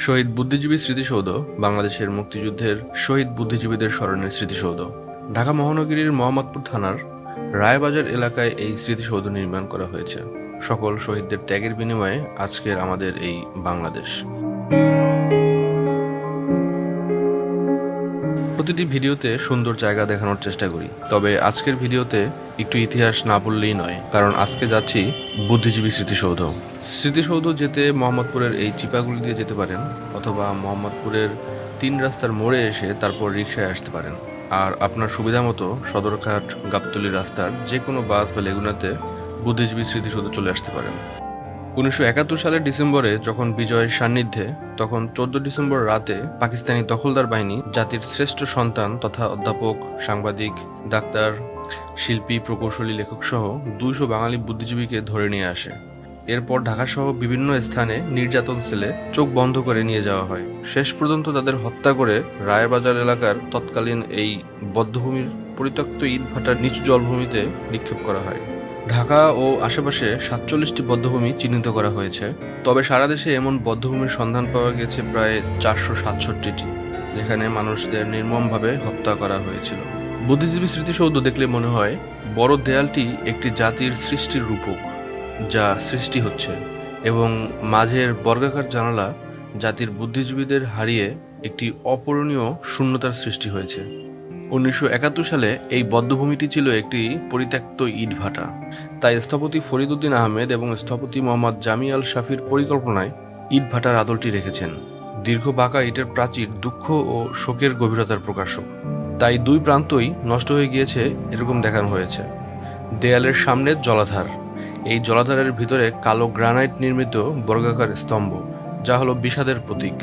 শহীদ বুদ্ধিজীবী স্মৃতিসৌধ, বাংলাদেশের মুক্তিযুদ্ধের শহীদ বুদ্ধিজীবীদের স্মরণের স্মৃতিসৌধ। ঢাকা মহানগরীর মোহাম্মদপুর থানার রায়বাজার এলাকায় এই স্মৃতিসৌধ নির্মাণ করা হয়েছে। সকল শহীদদের ত্যাগের বিনিময়ে আজকের আমাদের এই বাংলাদেশ। প্রতিটি ভিডিওতে সুন্দর জায়গা দেখানোর চেষ্টা করি। তবে আজকের ভিডিওতে একটু ইতিহাস না বললেই নয়, কারণ আজকে যাচ্ছি বুদ্ধিজীবী স্মৃতিসৌধ। স্মৃতিসৌধ যেতে মোহাম্মদপুরের এই চিপাগুলি দিয়ে যেতে পারেন, অথবা মোহাম্মদপুরের তিন রাস্তার মোড়ে এসে তারপর রিক্সায় আসতে পারেন। আর আপনার সুবিধা মতো সদরঘাট, গাবতলি রাস্তার যে কোনো বাস বা লেগুনাতে বুদ্ধিজীবী স্মৃতিসৌধ চলে আসতে পারেন। উনিশশো একাত্তর সালের ডিসেম্বরে যখন বিজয়ের সান্নিধ্যে, তখন চোদ্দ ডিসেম্বর রাতে পাকিস্তানি দখলদার বাহিনী জাতির শ্রেষ্ঠ সন্তান তথা অধ্যাপক, সাংবাদিক, ডাক্তার, শিল্পী, প্রকৌশলী লেখক সহ দুইশো বাঙালি বুদ্ধিজীবীকে ধরে নিয়ে আসে। এরপর ঢাকাসহ বিভিন্ন স্থানে নির্যাতন সেলে চোখ বন্ধ করে নিয়ে যাওয়া হয়। শেষ পর্যন্ত তাদের হত্যা করে রায়বাজার এলাকার তৎকালীন এই বদ্ধভূমির পরিত্যক্ত ইটভাটার নিচু জলভূমিতে নিক্ষেপ করা হয়। ঢাকা ও আশেপাশে সাতচল্লিশটি বদ্ধভূমি চিহ্নিত করা হয়েছে। তবে সারা দেশে এমন বদ্ধভূমির সন্ধান পাওয়া গেছে প্রায় চারশো সাতষট্টিটি, যেখানে মানুষদের নির্মমভাবে হত্যা করা হয়েছিল। বুদ্ধিজীবী স্মৃতিসৌধ দেখলে মনে হয়, বড় দেয়ালটি একটি জাতির সৃষ্টির রূপক, যা সৃষ্টি হচ্ছে, এবং মাঝের বর্গাকার জানালা জাতির বুদ্ধিজীবীদের হারিয়ে একটি অপূরণীয় শূন্যতার সৃষ্টি হয়েছে। উনিশশো একাত্তর সালে এই বদ্ধভূমিটি ছিল একটি পরিত্যক্ত ইটভাটা। তাই স্থপতি ফরিদুদ্দিন আহমেদ এবং স্থপতি মোহাম্মদ জামি আল শাফির পরিকল্পনায় ইটভাটার আদলটি রেখেছেন। দীর্ঘ বাঁকা ইটের প্রাচীর দুঃখ ও শোকের গভীরতার প্রকাশক। তাই দুই প্রান্তই নষ্ট হয়ে গিয়েছে এরকম দেখানো হয়েছে। দেয়ালের সামনের জলাধার। এই জলাধারের ভিতরে কালো গ্রানাইট নির্মিত বর্গাকার স্তম্ভ, যা হলো বিষাদের প্রতীক।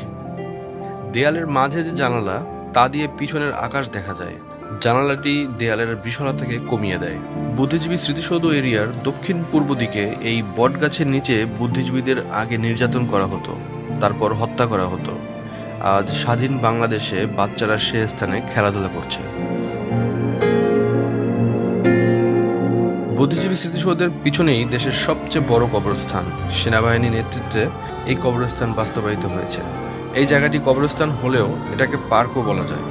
দেয়ালের মাঝে যে জানালা তা দিয়ে পিছনের আকাশ দেখা যায়। জানালাটি দেয়ালের বিশালতাকে কমিয়ে দেয়। বুদ্ধিজীবী স্মৃতিসৌধ এরিয়ার দক্ষিণ পূর্ব দিকে এই বটগাছের নিচে বুদ্ধিজীবীদের আগে নির্যাতন করা হতো, তারপর হত্যা করা হতো। আজ স্বাধীন বাংলাদেশে বাচ্চারা সে স্থানে খেলাধুলা করছে। বুদ্ধিজীবী স্মৃতিসৌধের পিছনেই দেশের সবচেয়ে বড় কবরস্থান। সেনাবাহিনীর নেতৃত্বে এই কবরস্থান বাস্তবায়িত হয়েছে। এই জায়গাটি কবরস্থান হলেও এটাকে পার্কও বলা যায়।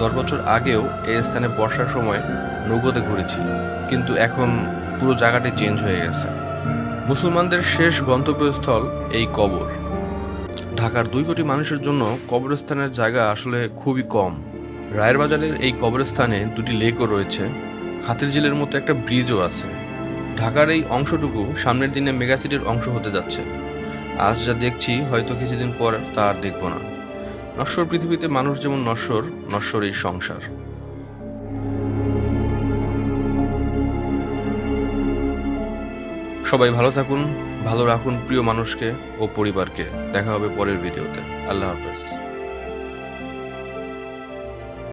দশ বছর আগেও এই স্থানে বর্ষার সময় নৌকোতে ঘুরেছি, কিন্তু এখন পুরো জায়গাটি চেঞ্জ হয়ে গেছে। মুসলমানদের শেষ গন্তব্যস্থল এই কবর। ঢাকার দুই কোটি মানুষের জন্য কবরস্থানের জায়গা আসলে খুবই কম। রায়ের বাজারের এই কবরস্থানে দুটি লেকও রয়েছে হাতির ঝিলের মতো একটা ব্রিজও আছে। ঢাকার এই অংশটুকু সামনের দিনে মেগাসিটির অংশ হতে যাচ্ছে। আজ যা দেখছি, হয়তো কিছুদিন পর তা আর দেখব না। নশ্বর পৃথিবীতে মানুষ যেমন নশ্বর নশ্বর এই সংসার। সবাই ভালো থাকুন, ভালো রাখুন প্রিয় মানুষকে ও পরিবারকে। দেখা হবে পরের ভিডিওতে। আল্লাহ হাফেজ।